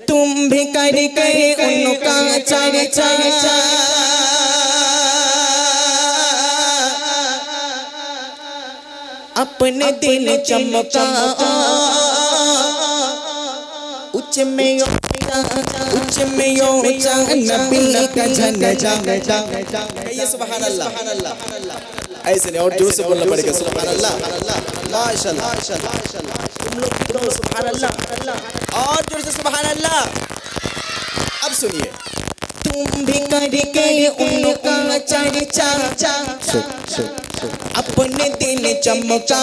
तुम भी कर गए उनका चर्चा अपने दिल चमका। उच्च में उच्च में यो नबी का झंडा कहिए सुभान अल्लाह। ऐसे नहीं और ज़ोर से बोलना पड़ेगा सुभान अल्लाह माशाल्लाह तुम लोग अल्लाह और ज़ोर से सुभान अल्लाह अब सुनिए तुम भी कर उनका चर्चा अपने दिल चमका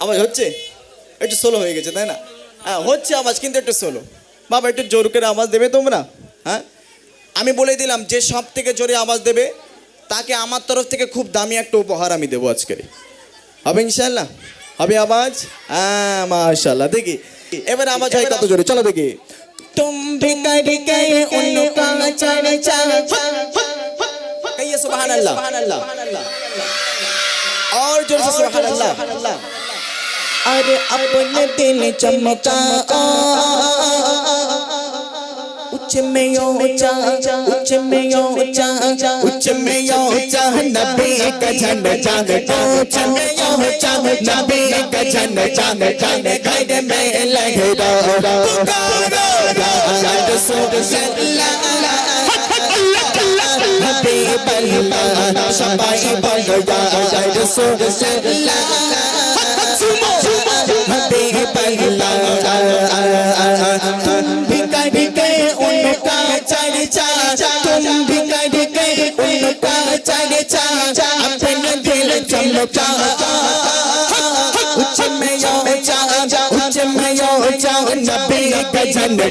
আওয়াজ হচ্ছে একটু সোলো হয়ে গেছে তাই না হ্যাঁ হচ্ছে আওয়াজ কিন্তু একটু সোলো বাবা একটু জোর করে আওয়াজ দেবে তোমরা হ্যাঁ আমি বলে দিলাম যে সব থেকে জোরে আওয়াজ দেবে তাকে আমার তরফ থেকে খুব দামি একটা উপহার আমি দেবো আজকে হবে ইনশাল্লাহ হবে আওয়াজ হ্যাঁ মাশাল্লাহ দেখি এবার আওয়াজ হয় কত জোরে চলো দেখি तुम भी कर गए उनका चर्चा कहिए सुभान अल्लाह और जोर से सुभान अल्लाह अरे अपने दिल चमका उच्च में यो ऊंचा उच्च में यो ऊंचा उच्च में यो ऊंचा नबी का झंडा उच्च में यो ऊंचा नबी का झंडा घर में लहरा पुकारो या रसूल हबीब अल्लाह सबाई बन या रसूल हबीब उनका चर्चा तुम भी कर गए उनका चर्चा अपने दिल चमका उच्च में यो जा उच्च में यो जा नबी का झंडा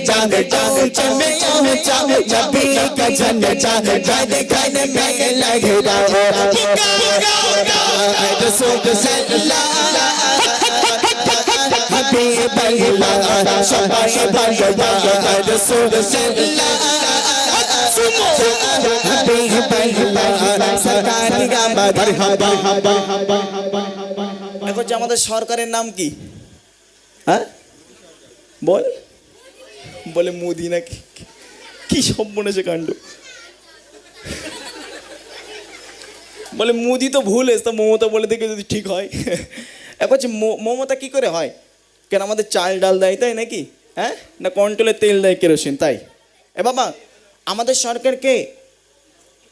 उच्च में यो जा नबी का झंडा घर घर में लहराओ रसूल सल्लल्लाहु আমাদের সরকারের নাম কি? হ্যাঁ? বল। বলে মোদি নাকি কি? সব বনেছে কাণ্ড? বলে মোদি তো ভুল এসে মমতা বলে দেখে যদি ঠিক হয়। এখন হচ্ছে মমতা কি করে হয়? কেন আমাদের চাল ডাল দেয় তাই নাকি? হ্যাঁ? না কন্ট্রোলে তেল দেয় কেরোসিন, তাই? এ বাবা, আমাদের সরকারকে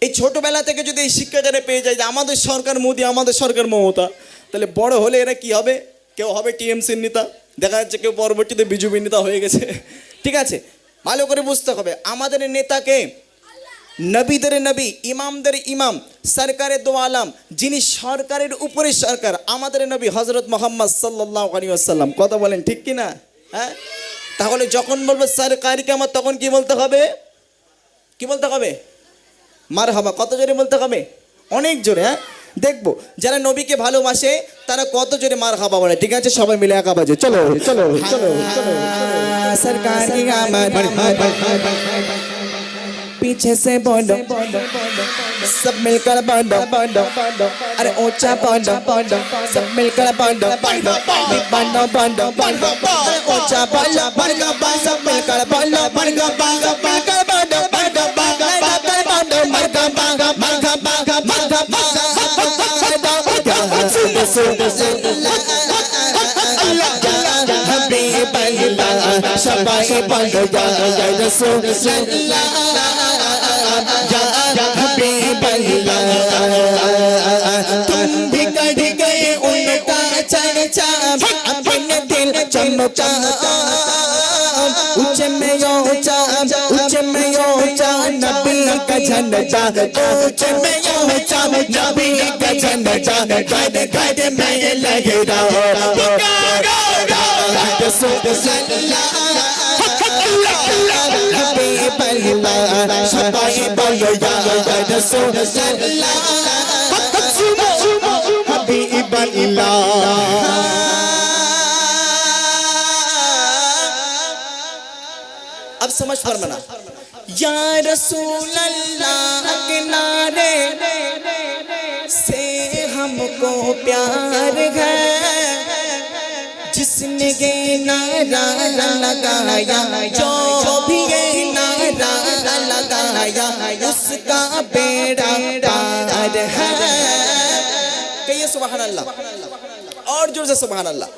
এই ছোটবেলা থেকে যদি এই শিক্ষাচারে পেয়ে যায় যে আমাদের সরকার মোদি, আমাদের সরকার মমতা, তাহলে বড় হলে এরা কি হবে? কেউ হবে টিএমসির নেতা, দেখা যাচ্ছে কেউ পরবর্তীতে বিজেপির নেতা হয়ে গেছে। ঠিক আছে? ভালো করে বুঝতে হবে, আমাদের নেতাকে নবীদের নবী ইমামদের ইমাম সরকারের দো আলাম যিনি সরকারের উপরে সরকার আমাদের নবী হজরত মোহাম্মদ সাল্লাহ আলী আসাল্লাম কথা বলেন ঠিক কি না হ্যাঁ? তাহলে যখন বলব সরকারিকে আমার তখন কি বলতে হবে? কি বলতে হবে? মার হাবা কত জোরে বলতে হবে? অনেক জোরে হ্যাঁ? দেখব যারা নবীকে ভালোবাসে তারা কত জোরে মার হাবা বলে ঠিক আছে? সবাই মিলে একা বাজে। চলো চলো চলো চলো সরকার पीछे से बोलो सब मिलकर बांधो अरे ऊंचा बांधो सब मिलकर बांधो बांधो बांधो बांधो अरे ऊंचा बांधो सब मिलकर बांधो मिलकर बांधो बांधो मिलकर बांधो मरका बांधो मरका बांधो मरका हबीब अल्लाह सबाई बंधो या रसूल तुम भी कर गए उनका चर्चा अपने दिल चमका ऊंचे में ऊंचा ऊंचे में ऊंचा नबी का झंडा ऊंचे में ऊंचा नबी का झंडा गाइड गाइड में लगे रहो रसूल अब समझ फरमाना या रसूल अल्लाह नारे से हमको प्यार है। जिसने ये नारा लगाया, जो भी लगाया उसका बेड़ा पार है कहिए सुबहान अल्लाह और जोर से सुबहान अल्लाह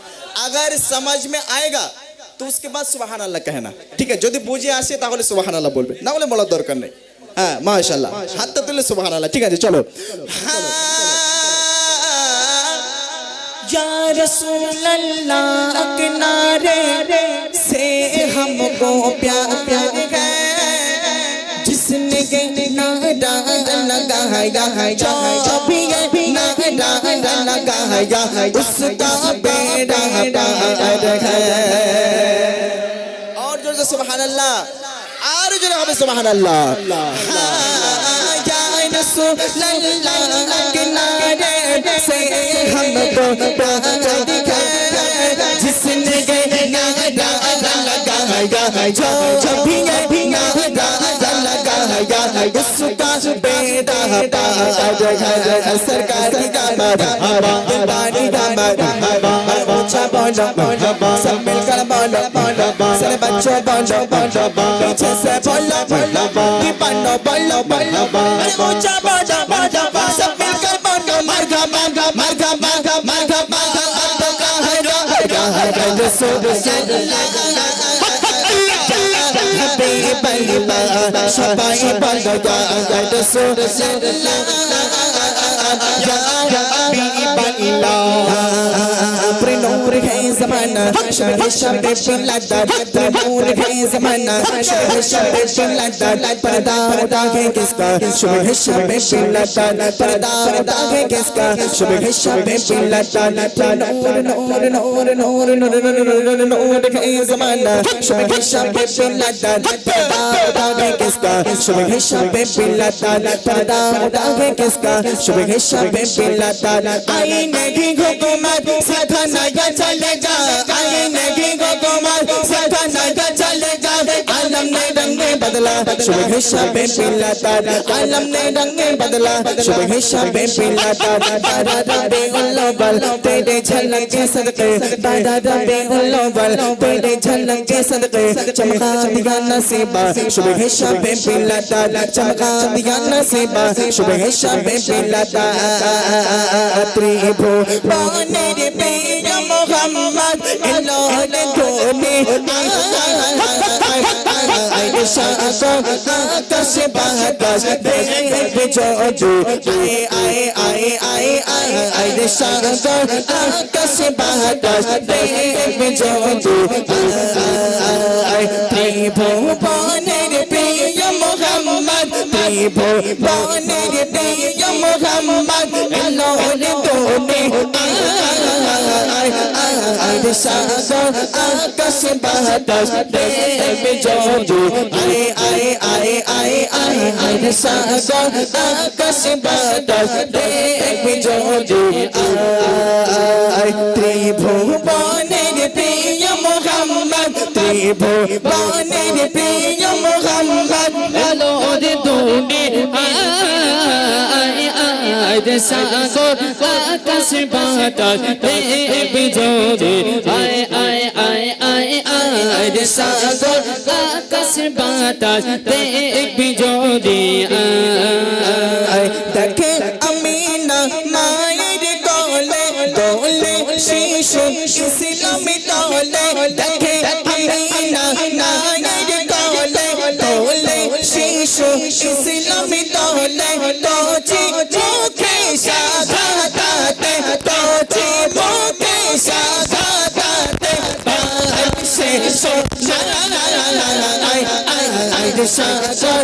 अगर समझ में आएगा তো उसके बाद সুবহান আল্লাহ कहना ঠিক আছে যদি বুঝে আসে তাহলে সুবহান আল্লাহ বলবে না বলে বলার দরকার নেই হ্যাঁ মাশাআল্লাহ হাতটা তুলে সুবহান আল্লাহ ঠিক আছে চলো या रसूल अल्लाह के नारे से हमको प्यार है लगे ना डांस लगाया चौबी ना डांस लगाया उसका बेड़ा पार है और जो सुबहान अल्लाह और जो हमें सुबहान अल्लाह किनारे से हमको जिसने लगाया जो भी नया यस्सु का बेटा सरकार का मरहबा पानी का मरहबा ऊँचा बोलो मरहबा सब मिलकर बोलो मरहबा सारे बच्चे बोलो मरहबा पीछे से बोलो मरहबा की पन्नो बोलो मरहबा ऊँचा बोलो मरहबा सब मिलकर बोलो मरहबा मरहबा मरहबा मरहबा हर हर हर हर हर हर हर हर हर हर বাংলা সবাই বাংলা গাইড সোল্লা বাংলা नूर है जमाना शब शब लदा नूर है जमाना शब शब लदा पर्दा उड़ा है किसका शुभ है शब लदा पर्दा उड़ा है किसका शुभ है शब लदा नूर नूर नूर नूर नूर नूर है जमाना शुभ है शब लदा पर्दा उड़ा है किसका शुभ है शब लदा पर्दा उड़ा है किसका शुभ है शब लदा आई नहीं हुकूमत सदा चलेगा आगे नहीं शबे पीला तारा। आलम ने रंगे बदला सुबह शबे पीला तारा। तारा रबे उल्लो बल तेरे झलक के सदके। तारा रबे उल्लो बल तेरे झलक के सदके। चमका दिया नसीबा सुबह शबे पीला तारा। चमका दिया नसीबा सुबह शबे पीला तारा। त्रिभुवन रे মোহাম্মদ এলো রে ধোনি আকাশে বাতাস দেখবে জজু আয়ে আয়ে আয়ে আয়ে আয়ে আয়ে সাগস আকাশে বাতাস দেখবে জজু আয়ে আয়ে ভোপা হাবিব বনের দিয় মোহাম্মদ নূর তুমি আর সাগর, আকাশ, বাতাস, দেবে জোজো আরে আরে আরে আরে আরে আর সাগর, আকাশ, বাতাস, দেবে জোজো আরে ত্রিভুবনের প্রিয় মোহাম্মদ ত্রিভুবনের প্রিয় মোহাম্মদ। আলোর দুনে আয় সাগর, আকাশ, বাতাস দেব জোরে আয় আয় আয় আয় আয়, সাগর, আকাশ, বাতাস দেব জোরে আয়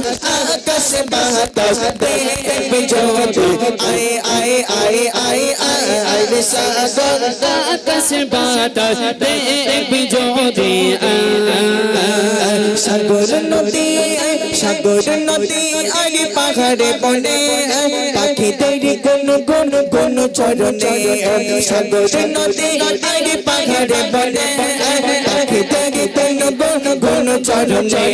বাতাস দেখবি যদি আয় আয় আয় আয় আয় আয় রে সাগর আকাশ বাতাস দেখবি যদি সাগর নদী সাগর নদী আরে পাহাড়ে বনে পাখিদের কোন কোন কোন চরণে সাগর নদী আরে পাহাড়ে বনে পাখিদের কোন কোন চরণে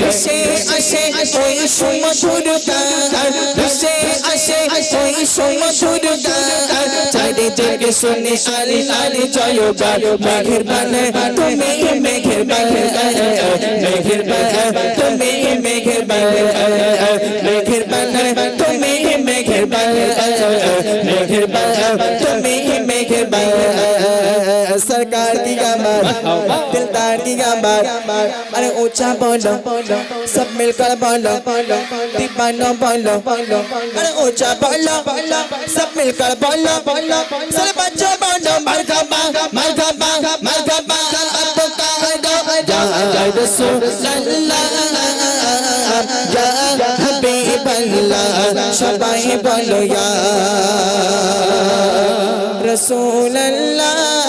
ভেসে আসে ওই সুমধুর গান ভেসে আসে ওই সুমধুর গান চারিদিকে শুনে আরে আরে জয় গান মেঘের বানে তুমি মেঘের বানে মেঘের বানে তুমি মেঘের বানে মেঘের বানে তুমি মেঘের বানে মেঘের তুমি মেঘের বানে सरकार की गमर दिलदार की गमर अरे ऊँचा बोलो, सब मिलकर बोलो दीपानो बोलो। अरे ऊँचा बोलो, सब मिलकर बोलो। बोलो सर बच्चे बोलो मरगबा मरगबा मरगबा अब तो कर दो या सबाई बोलो या रसूल अल्लाह